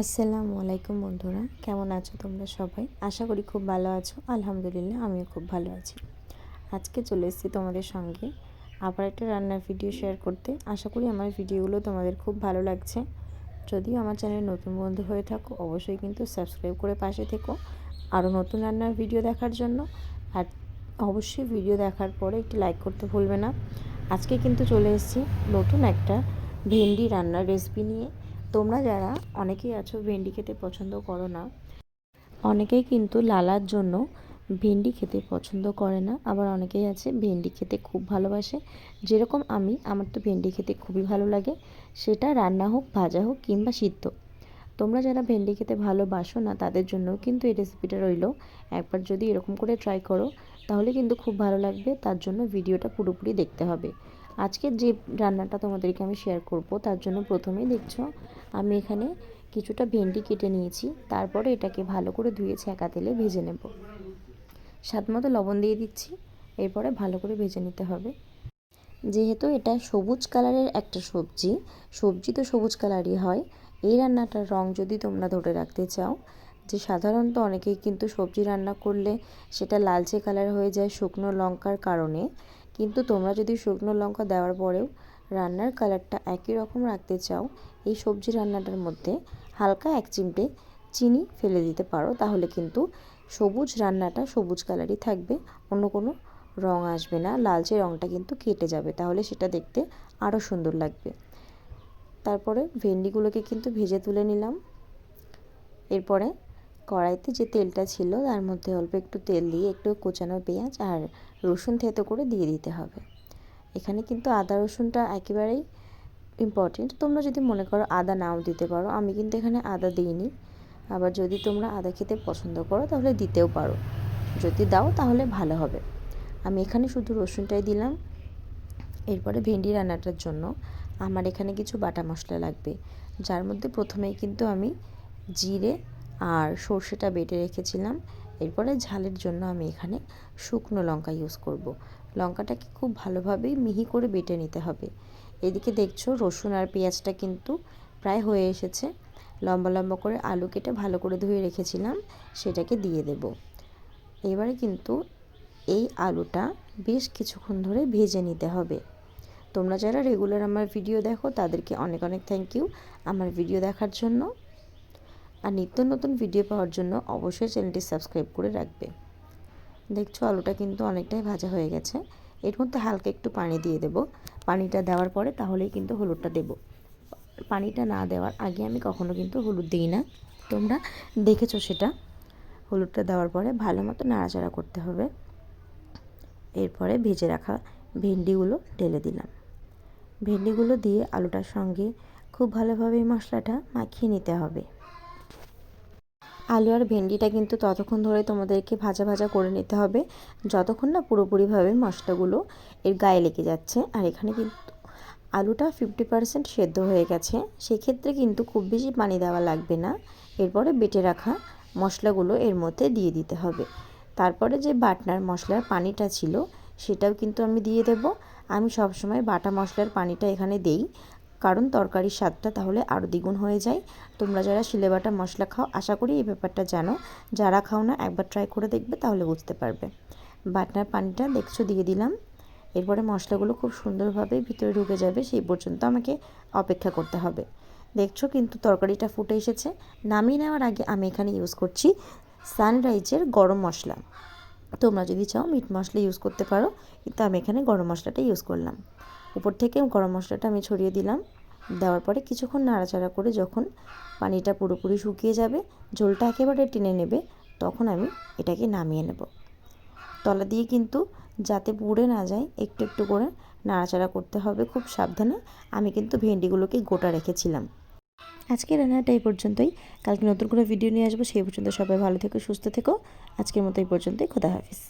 আসসালামু আলাইকুম বন্ধুরা, কেমন আছো তোমরা সবাই? আশা করি খুব ভালো আছো। আলহামদুলিল্লাহ, আমিও খুব ভালো আছি। আজকে চলে এসেছি তোমাদের সঙ্গে আবার একটা রান্নার ভিডিও শেয়ার করতে। আশা করি আমার ভিডিওগুলো তোমাদের খুব ভালো লাগছে। যদিও আমার চ্যানেল নতুন বন্ধু হয়ে থাকো, অবশ্যই কিন্তু সাবস্ক্রাইব করে পাশে থেকো। আরও নতুন রান্নার ভিডিও দেখার জন্য। আর অবশ্যই ভিডিও দেখার পরে একটি লাইক করতে ভুলবে না। আজকে কিন্তু চলে এসেছি নতুন একটা ভেন্ডি রান্নার রেসিপি নিয়ে। তোমরা যারা অনেকেই আছো ভেন্ডি খেতে পছন্দ করো না, অনেকেই কিন্তু লালার জন্য ভেন্ডি খেতে পছন্দ করে না, আবার অনেকেই আছে ভেন্ডি খেতে খুব ভালোবাসে। যেরকম আমি, আমার তো ভেন্ডি খেতে খুবই ভালো লাগে, সেটা রান্না হোক, ভাজা হোক কিংবা সিদ্ধ। তোমরা যারা ভেন্ডি খেতে ভালোবাসো না, তাদের জন্য কিন্তু এই রেসিপিটা রইল। একবার যদি এরকম করে ট্রাই করো, তাহলে কিন্তু খুব ভালো লাগবে, তার জন্য ভিডিওটা পুরোপুরি দেখতে হবে। আজকে যে রান্নাটা তোমাদেরকে আমি শেয়ার করব, তার জন্য প্রথমেই দেখছ আমি এখানে কিছুটা ভেন্ডি কেটে নিয়েছি, তারপরে এটাকে ভালো করে ধুয়ে ছ্যাঁকা তেলে ভেজে নেব। স্বাদ মতো লবণ দিয়ে দিচ্ছি, এরপরে ভালো করে ভেজে নিতে হবে। যেহেতু এটা সবুজ কালারের একটা সবজি সবজি তো সবুজ কালারই হয়, এই রান্নাটার রং যদি তোমরা ধরে রাখতে চাও, যে সাধারণত অনেকেই কিন্তু সবজি রান্না করলে সেটা লালচে কালার হয়ে যায় শুকনো লঙ্কার কারণে কিন্তু তোমরা যদি শুকনো লঙ্কা দেওয়ার পরেও রান্নার কালারটা একই রকম রাখতে চাও, এই সবজি রান্নাটার মধ্যে হালকা এক চিমটে চিনি ফেলে দিতে পারো, তাহলে কিন্তু সবুজ রান্নাটা সবুজ কালারই থাকবে, অন্য কোনো রং আসবে না, লালচে রঙটা কিন্তু কেটে যাবে, তাহলে সেটা দেখতে আরও সুন্দর লাগবে। তারপরে ভেন্ডিগুলোকে কিন্তু ভেজে তুলে নিলাম। এরপরে কড়াইতে যে তেলটা ছিল, তার মধ্যে অল্প একটু তেল দিয়ে একটু কোচানো পেঁয়াজ আর রসুন থেতো করে দিয়ে দিতে হবে। এখানে কিন্তু আদা রসুনটা একেবারেই ইম্পর্টেন্ট তোমরা যদি মনে করো আদা নাও দিতে পারো, আমি কিন্তু এখানে আদা দিইনি। আবার যদি তোমরা আদা খেতে পছন্দ করো, তাহলে দিতেও পারো। যদি দাও, তাহলে ভালো হবে। আমি এখানে শুধু রসুনটাই দিলাম। এরপরে ভেন্ডি রান্নাটার জন্য আমার এখানে কিছু বাটা মশলা লাগবে। যার মধ্যে প্রথমেই কিন্তু আমি জিরে আর সর্ষেটা বেটে রেখেছিলাম। এরপরে ঝালের জন্য আমি এখানে শুকনো লঙ্কা ইউজ করব। লঙ্কাটাকে খুব ভালোভাবেই মিহি করে বেটে নিতে হবে। এদিকে দেখছ রসুন আর পেঁয়াজটা কিন্তু প্রায় হয়ে এসেছে। লম্বা লম্বা করে আলু কেটে ভালো করে ধুয়ে রেখেছিলাম, সেটাকে দিয়ে দেব। এবারে কিন্তু এই আলুটা বেশ কিছুক্ষণ ধরে ভেজে নিতে হবে। তোমরা যারা রেগুলার আমার ভিডিও দেখো, তাদেরকে অনেক অনেক থ্যাংক ইউ আমার ভিডিও দেখার জন্য। আর নিত্য নতুন ভিডিও পাওয়ার জন্য অবশ্যই চ্যানেলটি সাবস্ক্রাইব করে রাখবে। দেখছ আলুটা কিন্তু অনেকটাই ভাজা হয়ে গেছে। এর মধ্যে হালকা একটু পানি দিয়ে দেব। পানিটা দেওয়ার পরে তাহলেই কিন্তু হলুদটা দেব। পানিটা না দেওয়ার আগে আমি কখনো কিন্তু হলুদ দিই না। তোমরা দেখেছ সেটা। হলুদটা দেওয়ার পরে ভালো মতো নাড়াচাড়া করতে হবে। এরপরে ভেজে রাখা ভেন্ডিগুলো ঢেলে দিলাম। ভেন্ডিগুলো দিয়ে আলুটার সঙ্গে খুব ভালোভাবে মশলাটা মাখিয়ে নিতে হবে। আলু আর ভেন্ডিটা কিন্তু ততক্ষণ ধরে তোমাদেরকে ভাজা ভাজা করে নিতে হবে। যতক্ষণ না পুরোপুরিভাবে মশলাগুলো এর গায়ে লেগে যাচ্ছে। আর এখানে কিন্তু আলুটা ফিফটি পারসেন্ট সেদ্ধ হয়ে গেছে। সেক্ষেত্রে কিন্তু খুব বেশি পানি দেওয়া লাগবে না। এরপরে বেটে রাখা মশলাগুলো এর মধ্যে দিয়ে দিতে হবে। তারপরে যে বাটনার মশলার পানিটা ছিল, সেটাও কিন্তু আমি দিয়ে দেব। আমি সবসময় বাটা মশলার পানিটা এখানে দেই। কারণ তরকারির স্বাদটা তাহলে আরও দ্বিগুণ হয়ে যায়। তোমরা যারা শিলেবাটা মশলা খাও, আশা করি এই ব্যাপারটা জানো। যারা খাও না, একবার ট্রাই করে দেখবে, তাহলে বুঝতে পারবে। বাটনার পানিটা দেখছ, দিয়ে দিলাম। এরপরে মশলাগুলো খুব সুন্দরভাবে ভিতরে ঢুকে যাবে, সেই পর্যন্ত আমাকে অপেক্ষা করতে হবে। দেখছ কিন্তু তরকারিটা ফুটে এসেছে। নামিয়ে নেওয়ার আগে আমি এখানে ইউজ করছি সানরাইজের গরম মশলা। তোমরা যদি চাও মিট মশলা ইউজ করতে পারো। কিন্তু আমি এখানে গরম মশলাটা ইউজ করলাম। উপর থেকে গরম মশলাটা আমি ছড়িয়ে দিলাম। দেওয়ার পরে কিছুক্ষণ নাড়াচাড়া করে যখন পানিটা পুরোপুরি শুকিয়ে যাবে, ঝোলটা একেবারে টেনে নেবে, তখন আমি এটাকে নামিয়ে নেব। তলা দিয়ে কিন্তু যাতে পুড়ে না যায়, একটু একটু করে নাড়াচাড়া করতে হবে খুব সাবধানে। আমি কিন্তু ভেন্ডিগুলোকে গোটা রেখেছিলাম। আজকের রান্নাটা এই পর্যন্তই। কালকে নতুন করে ভিডিও নিয়ে আসব, সেই পর্যন্ত সবাই ভালো থেকো, সুস্থ থেকো। আজকের মতো এই পর্যন্তই। খোদা হাফিজ।